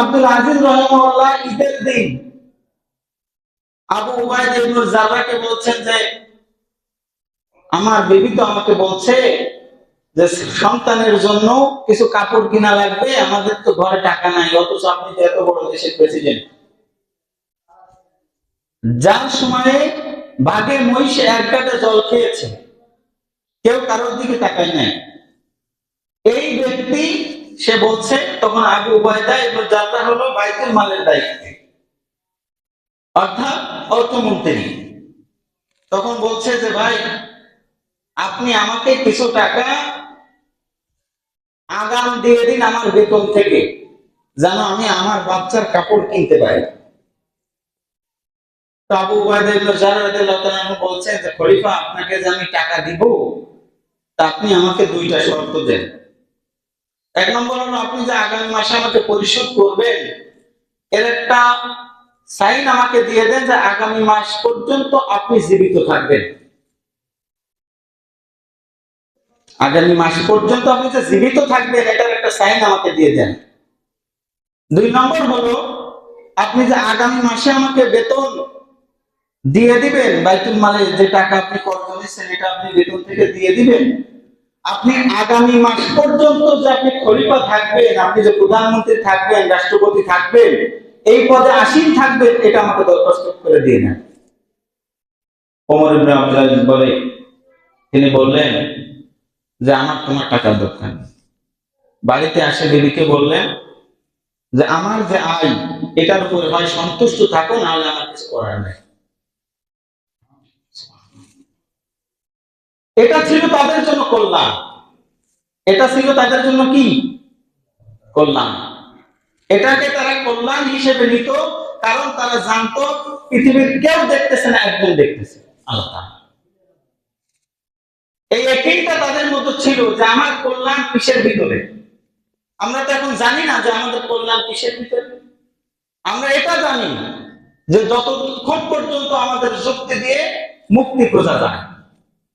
আব্দুল আজিজ রহমাল্লাহ ঈদের দিন আবু উবাইদ ইবনুল বলছেন যে, আমার বিবি তো আমাকে বলছে যে সন্তানের জন্য কিছু কাপড় কিনা লাগবে, আমাদের তো ঘরে টাকা নাই, অথচ আপনি তো এত বড় দেশের প্রেসিডেন্ট যার সময়ে বাঘে মহিষে এক গাঁটে জল খেয়েছে, কেউ কারোর দিকে তাকায় নাই। এই ব্যক্তি সে বলছে, তখন আবু উবায়দা এবং যাত্রা হলো বাইতুল মালের দায়িত্বে। অর্থাৎ অর্থমন্ত্রী। তখন বলছে যে, ভাই, আপনি আমাকে কিছু টাকা আগাম দিয়ে দিন আমার বেতন থেকে, যেন আমি আমার বাচ্চার কাপড় কিনতে পারি। আবু বলছেন যে, খলিফা, আপনাকে যে আমি টাকা দিব, তা আপনি আমাকে দুইটা শর্ত দেন। এক নম্বর হলো আপনি যে আগামী মাসে আমাকে পরিশোধ করবেন, এর একটা সাইন আমাকে দিয়ে দেন যে আগামী মাস পর্যন্ত আপনি জীবিত থাকবেন। আগামী মাস পর্যন্ত আপনি যে জীবিত থাকবেন, এটার একটা সাইন আমাকে দিয়ে দেন। দুই নম্বর হলো, আপনি যে আগামী মাসে আমাকে বেতন দিয়ে দিবেন, বাইতুল মালের যে টাকা আপনি কর্জ এটা আপনি বেতন থেকে দিয়ে দিবেন। আপনি আগামী মাস পর্যন্ত যে আপনি খলিফা থাকবেন, আপনি যে প্রধানমন্ত্রী থাকবেন, রাষ্ট্রপতি থাকবেন, এই পদে আসীন থাকবেন, এটা আমাকে দরখাস্ত করে দিয়ে নেন। বলে, তিনি বললেন যে, আমার তোমার টাকার দরকার বাড়িতে আসে দিদিকে বললেন যে, আমার যে আয়, এটার উপর হয় সন্তুষ্ট থাকো, নাহলে আমার কিছু করার নেই। এটা ছিল তাদের জন্য কল্যাণ। এটা ছিল তাদের জন্য কি? এটাকে তারা কল্যাণ হিসেবে নিত কারণ তারা জানতো পৃথিবীর কেউ দেখতেছে না, একজন দেখতেছে। আল্লাহ এই একইটা তাদের মধ্যে ছিল যে আমার কল্যাণ কিসের ভিতরে? আমরা তো এখন জানি না যে আমাদের কল্যাণ কিসের ভিতরে। আমরা এটা জানি যে যতক্ষণ পর্যন্ত আমাদের শক্তি দিয়ে মুক্তি খোঁজা যায়